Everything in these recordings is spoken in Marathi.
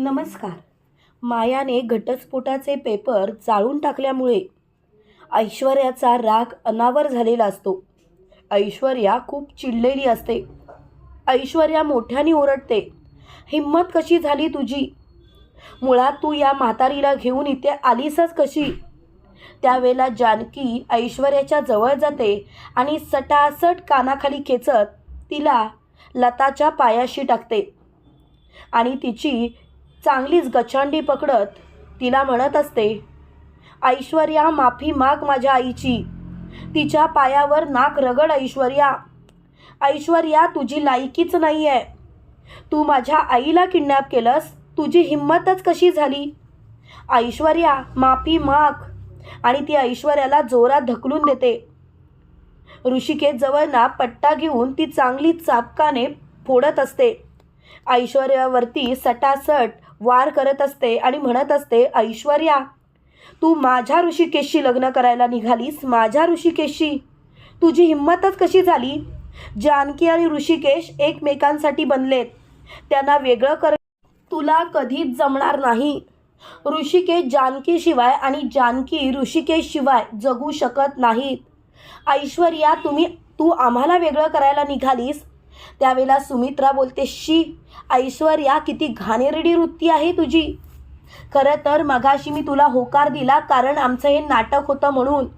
नमस्कार. मायाने घटस्फोटाचे पेपर जाळून टाकल्यामुळे ऐश्वर्याचा राग अनावर झालेला असतो. ऐश्वर्या खूप चिडलेली असते. ऐश्वर्या मोठ्याने ओरडते हिंमत कशी झाली तुझी? मुळात तू या म्हातारीला घेऊन इथे आलीसच कशी? त्यावेळेला जानकी ऐश्वर्याच्या जवळ जाते आणि सटासट कानाखाली खेचत तिला लताच्या पायाशी टाकते. आणि तिची चांगलीच गचांडी पकडत तिला म्हणत असते ऐश्वर्या माफी माग माझ्या आईची. तिच्या पायावर नाक रगड ऐश्वर्या. ऐश्वर्या तुझी लायकीच नाही आहे तू माझ्या आईला किडनॅप केलंस. तुझी हिंमतच कशी झाली? ऐश्वर्या माफी माग. आणि ती ऐश्वर्याला जोरात ढकलून देते. ऋषिकेश ना पट्टा घेऊन ती चांगली चापकाने फोडत असते. ऐश्वर्यावरती सटासट वार करत असते आणि म्हणत असते ऐश्वर्या तू माझ्या ऋषिकेशशी लग्न करायला निघालीस? माझ्या ऋषिकेशशी? तुझी हिंमतच कशी झाली? जानकी आणि ऋषिकेश एकमेकांसाठी बनलेत. त्यांना वेगळं कर तुला कधीच जमणार नाही. ऋषिकेश जानकीशिवाय आणि जानकी ऋषिकेशशिवाय जगू शकत नाहीत. ऐश्वर्या तुम्ही तू आम्हाला वेगळं करायला निघालीस? त्यावेळेला सुमित्रा बोलते शी ऐश्वर्या किती घाणेरडी वृत्ती आहे तुझी. खरं तर मगाशी मी तुला होकार दिला कारण आमचं हे नाटक होतं म्हणून.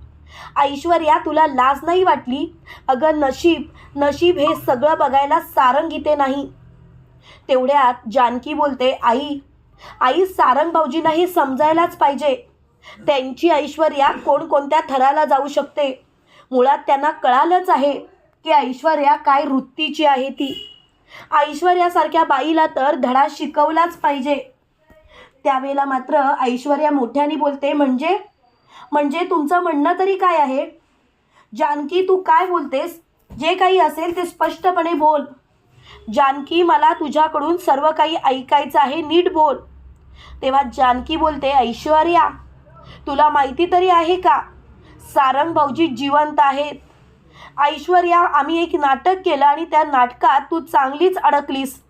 ऐश्वर्या तुला लाज नाही वाटली? अगं नशीब नशीब हे सगळं बघायला सारंग इथे नाही. तेवढ्यात जानकी बोलते आई आई सारंग भाऊजींना हे समजायलाच पाहिजे. त्यांची ऐश्वर्या कोणकोणत्या थराला जाऊ शकते? मुळात त्यांना कळालंच आहे. की ऐश्वर्या काय वृत्तीची आहे ती? ऐश्वर्यासारख्या बाईला तर धडा शिकवलाच पाहिजे. त्यावेळेला मात्र ऐश्वर्या मोठ्याने बोलते म्हणजे? म्हणजे तुमचं म्हणणं तरी काय आहे? जानकी तू काय बोलतेस? जे काही असेल ते स्पष्टपणे बोल. जानकी मला तुझ्याकडून सर्व काही ऐकायचं आहे नीट बोल. तेव्हा जानकी बोलते ऐश्वर्या तुला माहिती तरी आहे का? सारंग भाऊजी जिवंत आहेत. ऐश्वर्या आम्ही एक नाटक केलं आणि त्या नाटकात तू चांगलीच अडकलीस.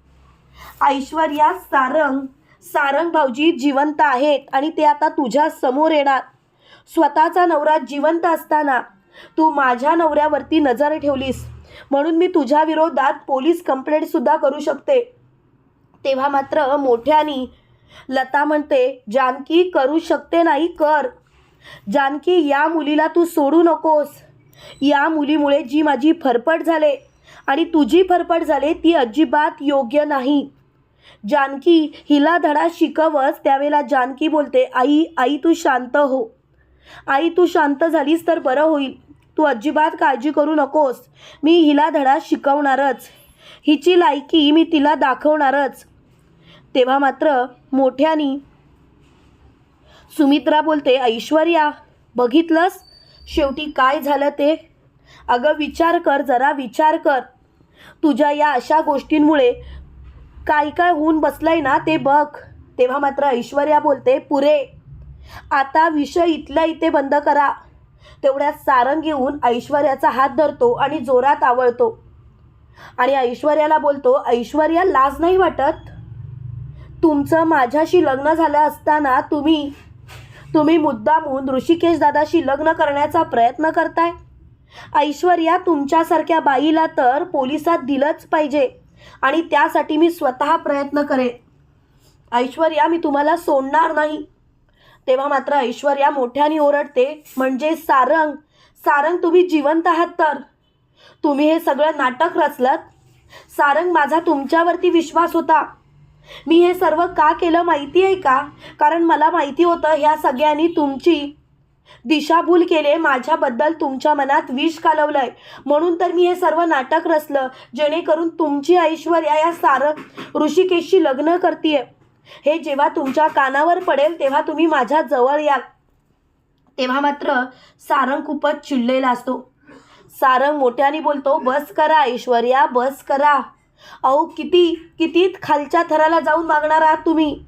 ऐश्वर्या सारंग सारंग भाऊजी जिवंत आहेत आणि ते आता तुझ्या समोर येणार. स्वतःचा नवरा जिवंत असताना तू माझ्या नवऱ्यावरती नजर ठेवलीस. म्हणून मी तुझ्या विरोधात पोलीस कंप्लेंटसुद्धा करू शकते. तेव्हा मात्र मोठ्यानी लता म्हणते जानकी करू शकते नाही कर. जानकी या मुलीला तू सोडू नकोस. या मुलीमुळे जी माझी फरफट झाले आणि तुझी फरफट झाले ती अजिबात योग्य नाही. जानकी हिला धडा शिकवस त्यावेळेला जानकी बोलते आई आई तू शांत हो. आई तू शांत झालीस तर बरं होईल. तू अजिबात काळजी करू नकोस. मी हिला धडा शिकवणारच. हिची लायकी मी तिला दाखवणारच. तेव्हा मात्र मोठ्यानी सुमित्रा बोलते ऐश्वर्या बघितलंस? शेवटी काय झालं ते? अगं विचार कर जरा विचार कर. तुझ्या या अशा गोष्टींमुळे काय काय होऊन बसलंय ना ते बघ. तेव्हा मात्र ऐश्वर्या बोलते पुरे आता विषय इथल्या इथे बंद करा. तेवढ्यात सारंग येऊन ऐश्वर्याचा हात धरतो आणि जोरात आवळतो. आणि ऐश्वर्याला बोलतो ऐश्वर्या लाज नाही वाटत? तुमचं माझ्याशी लग्न झालं असताना तुम्ही तुम्ही मुद्दामून ऋषिकेश दादाशी लग्न करण्याचा प्रयत्न करताय? ऐश्वर्या तुमच्यासारख्या बाईला तर पोलिसात दिलंच पाहिजे आणि त्यासाठी मी स्वतः प्रयत्न करेन. ऐश्वर्या मी तुम्हाला सोडणार नाही. तेव्हा मात्र ऐश्वर्या मोठ्याने ओरडते म्हणजे सारंग सारंग तुम्ही जिवंत आहात तर? तुम्ही हे सगळं नाटक रचलत? सारंग माझा तुमच्यावरती विश्वास होता. मी हे सर्व का केलं माहिती आहे का? कारण मला माहिती होतं ह्या सगळ्यांनी तुमची दिशाभूल केले माझ्याबद्दल तुमच्या मनात विष कालवलंय. म्हणून तर मी हे सर्व नाटक रचलं जेणेकरून तुमची ऐश्वर्या या सारंग ऋषिकेशशी लग्न करतीये. हे जेव्हा तुमच्या कानावर पडेल तेव्हा तुम्ही माझ्या जवळ याल. तेव्हा मात्र सारंग खूपच चिडलेला असतो. सारंग मोठ्याने बोलतो बस करा ऐश्वर्या बस करा. अहो किती किती खालच्या थराला जाऊन मागणार आहात तुम्ही?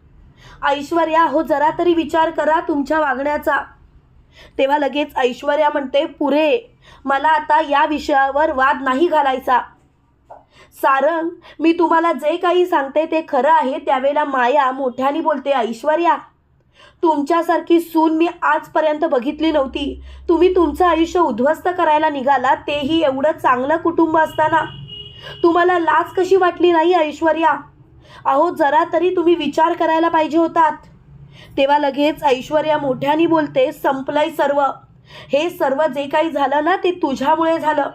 ऐश्वर्या हो जरा तरी विचार करा तुमच्या वागण्याचा. तेव्हा लगेच ऐश्वर्या म्हणते पुरे मला आता या विषयावर वाद नाही घालायचा. सारंग मी तुम्हाला जे काही सांगते ते खरं आहे त्यावेळेला माया मोठ्याने बोलते ऐश्वर्या. तुमच्यासारखी सून मी आजपर्यंत बघितली नव्हती. तुम्ही तुमचं आयुष्य उद्ध्वस्त करायला निघाला तेही एवढं चांगलं कुटुंब असताना. तुम्हाला लाज कशी वाटली नाही ऐश्वर्या? अहो जरा तरी तुम्ही विचार करायला पाहिजे होतात. तेव्हा लगेच ऐश्वर्या मोठ्याने बोलते संपलंय सर्व. हे सर्व जे काही झालं ना ते तुझ्यामुळे झालं.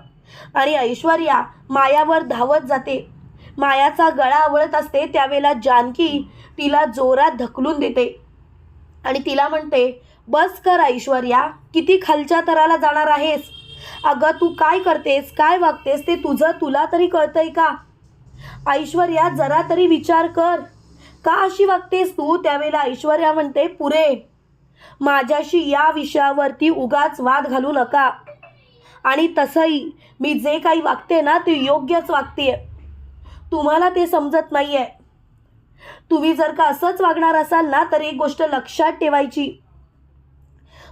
आणि ऐश्वर्या मायावर धावत जाते. मायाचा गळा आवळत असते त्यावेळेला जानकी तिला जोरात ढकलून देते. आणि तिला म्हणते बस कर ऐश्वर्या किती खालच्या तराला जाणार आहेस? अगं तू काय करतेस काय वागतेस ते तुझं तुला तरी कळतंय का? ऐश्वर्या जरा तरी विचार कर. का अशी वागतेस तू? त्यावेळेला ऐश्वर्या म्हणते पुरे माझ्याशी या विषयावरती उगाच वाद घालू नका. आणि तसंही मी जे काही वागते ना ते योग्यच वागते तुम्हाला ते समजत नाही आहे तुम्ही जर का असंच वागणार असाल ना तर एक गोष्ट लक्षात ठेवायची.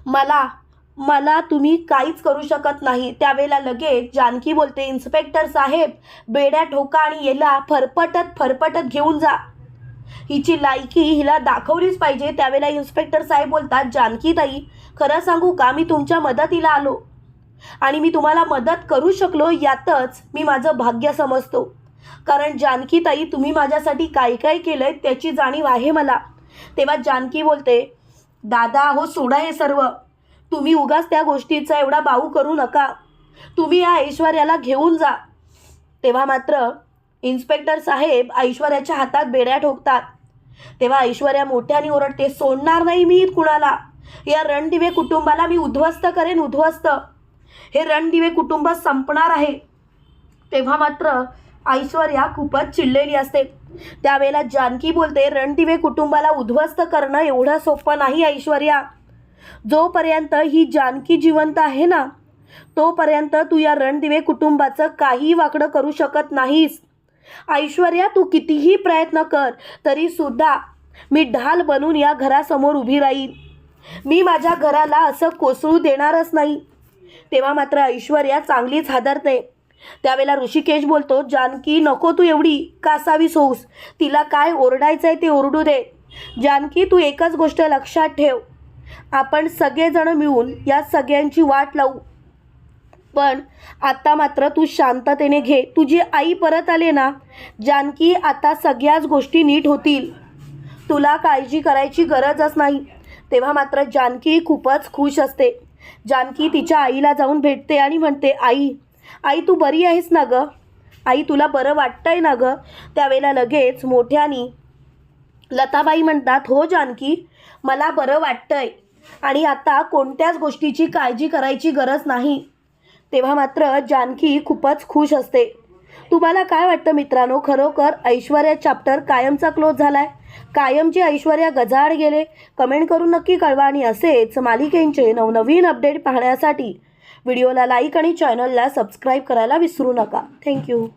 मला मला तुम्ही काहीच करू शकत नाही. त्यावेळेला लगेच जानकी बोलते इन्स्पेक्टर साहेब बेड्या ठोका आणि याला फरफटत फरफटत घेऊन जा. हिची लायकी हिला दाखवलीच पाहिजे. त्यावेळेला इन्स्पेक्टर साहेब बोलतात जानकी ताई खरं सांगू का? मी तुमच्या मदतीला आलो आणि मी तुम्हाला मदत करू शकलो यातच मी माझं भाग्य समजतो. कारण जानकी ताई तुम्ही माझ्यासाठी काय काय केलंय त्याची जाणीव आहे मला. तेव्हा जानकी बोलते दादा हो सोडा हे सर्व. तुम्ही उगाच त्या गोष्टीचा एवढा बाऊ करू नका. तुम्ही या ऐश्वर्याला घेऊन जा. तेव्हा मात्र इन्स्पेक्टर साहेब ऐश्वर्याच्या हातात बेड्या ठोकतात. तेव्हा ऐश्वर्या मोठ्याने ओरडते सोडणार नाही मी कुणाला. या रणदिवे कुटुंबाला मी उद्ध्वस्त करेन उद्ध्वस्त. हे रणदिवे कुटुंब संपणार आहे. तेव्हा मात्र ऐश्वर्या खूपच चिडलेली असते. त्यावेळेला जानकी बोलते रणदिवे कुटुंबाला उद्ध्वस्त करणं एवढं सोपं नाही ऐश्वर्या. जोपर्यंत ही जानकी जिवंत आहे ना तोपर्यंत तू या रणदिवे कुटुंबाचं काही वाकडं करू शकत नाहीस. ऐश्वर्या तू कितीही प्रयत्न कर तरी सुद्धा मी ढाल बनून या घरासमोर उभी राहील मी माझ्या घराला असं कोसळू देणारच नाही. तेव्हा मात्र ऐश्वर्या चांगलीच हादरते. त्यावेळेला ऋषिकेश बोलतो जानकी नको तू एवढी कासावीस होऊस तिला काय ओरडायचं आहे ते ओरडू दे. जानकी तू एकच गोष्ट लक्षात ठेव. आपण सगळेजण मिळून या सगळ्यांची वाट लावू. पण आता मात्र तू शांततेने घे. तुझी आई परत आले ना जानकी आता सगळ्याच गोष्टी नीट होतील. तुला काळजी करायची गरजच नाही. तेव्हा मात्र जानकी खूपच खुश असते. जानकी तिच्या आईला जाऊन भेटते आणि म्हणते आई आई तू बरी आहेस ना गं? आई तुला बरं वाटतंय ना गं? त्यावेळेला लगेच मोठ्यानी लताबाई म्हणतात हो जानकी मला बरं वाटतंय. आणि आता कोणत्याच गोष्टीची काळजी करायची गरज नाही. तेव्हा मात्र जानकी खूपच खुश असते. तुम्हाला काय वाटतं मित्रांनो? खरोखर ऐश्वर्या चॅप्टर कायमचा क्लोज झालाय? कायमची ऐश्वर्या गजाआड गेले? कमेंट करून नक्की कळवा. आणि असेच मालिकेंचे नवनवीन अपडेट पाहण्यासाठी व्हिडिओला लाईक आणि चॅनलला सबस्क्राईब करायला विसरू नका. थँक्यू